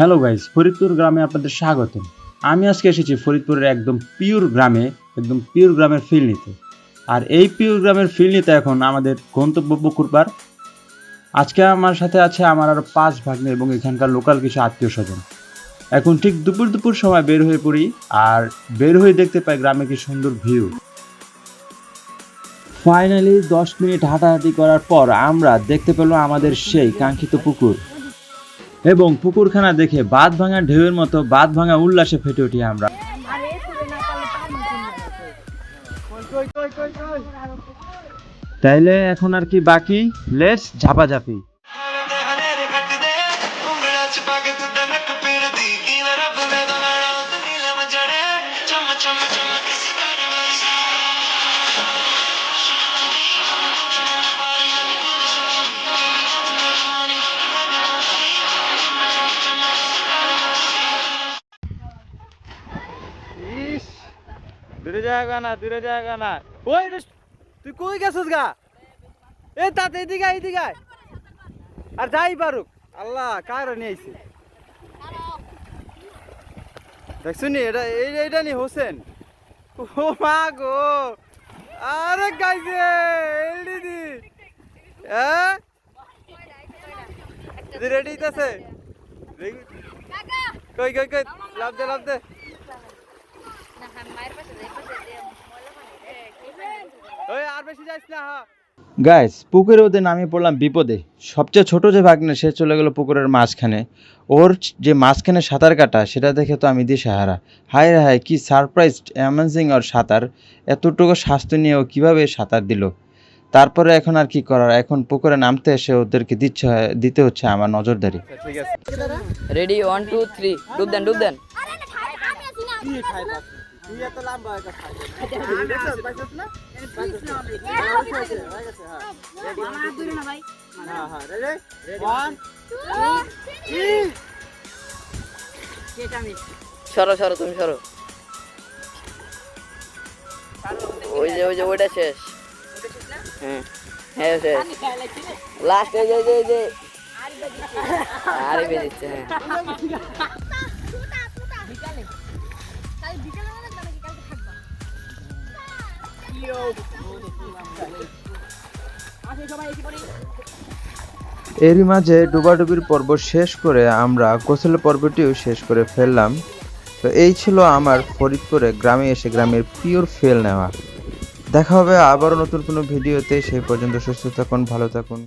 Hello guys, Faridpur গ্রামে আপনাদের স্বাগতম। আমি আজকে এসেছি ফরিদপুরের একদম পিওর গ্রামে, একদম পিওর গ্রামের ফিল নিতে। আর এই পিওর গ্রামের ফিল নিতে এখন আমাদের গন্তব্য পুকুরপার আজকে আমার সাথে আছে আমার আরও পাঁচ ভাগ্নে এবং এখানকার লোকাল কিছু আত্মীয় স্বজন। এখন ঠিক দুপুর দুপুর সময় বের হয়ে পড়ি আর বের হয়ে দেখতে পাই গ্রামে কি সুন্দর ভিউ ফাইনালি দশ মিনিট হাঁটাহাঁটি করার পর আমরা দেখতে পেলাম আমাদের সেই কাঙ্ক্ষিত পুকুর। এবং পুকুরখানা দেখে বাঁধ ভাঙা ঢেউয়ের মতো বাঁধ ভাঙা উল্লাসে ফেটে উঠি আমরা। তাইলে এখন আর কি বাকি? লেটস ঝাপাঝাপি। দূরে জায়গা না, দূরে জায়গা না। ওই তুই কই গেছিস গা? এ তাতে এদিকে এদিকে আর যাই পারুক, আল্লাহ কার নিয়ে আইছে এটা, এই, এইটা নি হোসেন। ও মা গো, আরে গাইছে, এলডি দি। হ্যাঁ রেডি আছে কই কই কই, লাভ দে লাভ দে ওই আর বেশি যাইস না হ্যাঁ গাইস পুকুরে ওদের নামিয়ে পড়লাম বিপদে। সবচেয়ে ছোট যে ভাগ্নে সে চলে গেল পুকুরের মাঝখানে। ওর যে মাঝখানে সাঁতার কাটা সেটা দেখে তো আমি দিয়ে সাহারা। হায় রে হায় কি সারপ্রাইজ অ্যামেজিং ওর সাঁতার। এতটুকু স্বাস্থ্য নিয়ে ও কীভাবে সাঁতার দিল? তারপরে এখন আর কি করার? এখন পুকুরে নামতে এসে ওদেরকে দিচ্ছে দিতে হচ্ছে আমার নজরদারি। রেডি ওয়ান টু থ্রি ডুব দেন ডুব দেন। তুই এত লম্বা একটা খাই দেখছিস পাইছিস না হ্যাঁ হ্যাঁ রেডি সরো সরো তুমি সরো। ওই যে ওই যে ওইটা শেষ। হ্যাঁ হ্যাঁ শেষ। লাস্ট এই যে এই যে, এই যে। আরে বেরিয়েছে হ্যাঁ। এরই মাঝে ডুবাডুবির পর্ব শেষ করে আমরা গোসল পর্বটিও শেষ করে ফেললাম। তো এই ছিল আমার ফরিদপুরে গ্রামে এসে গ্রামের পিওর ফেল নেওয়া। দেখা হবে আবারও নতুন কোনো ভিডিওতে সেই পর্যন্ত সুস্থ থাকুন, ভালো থাকুন।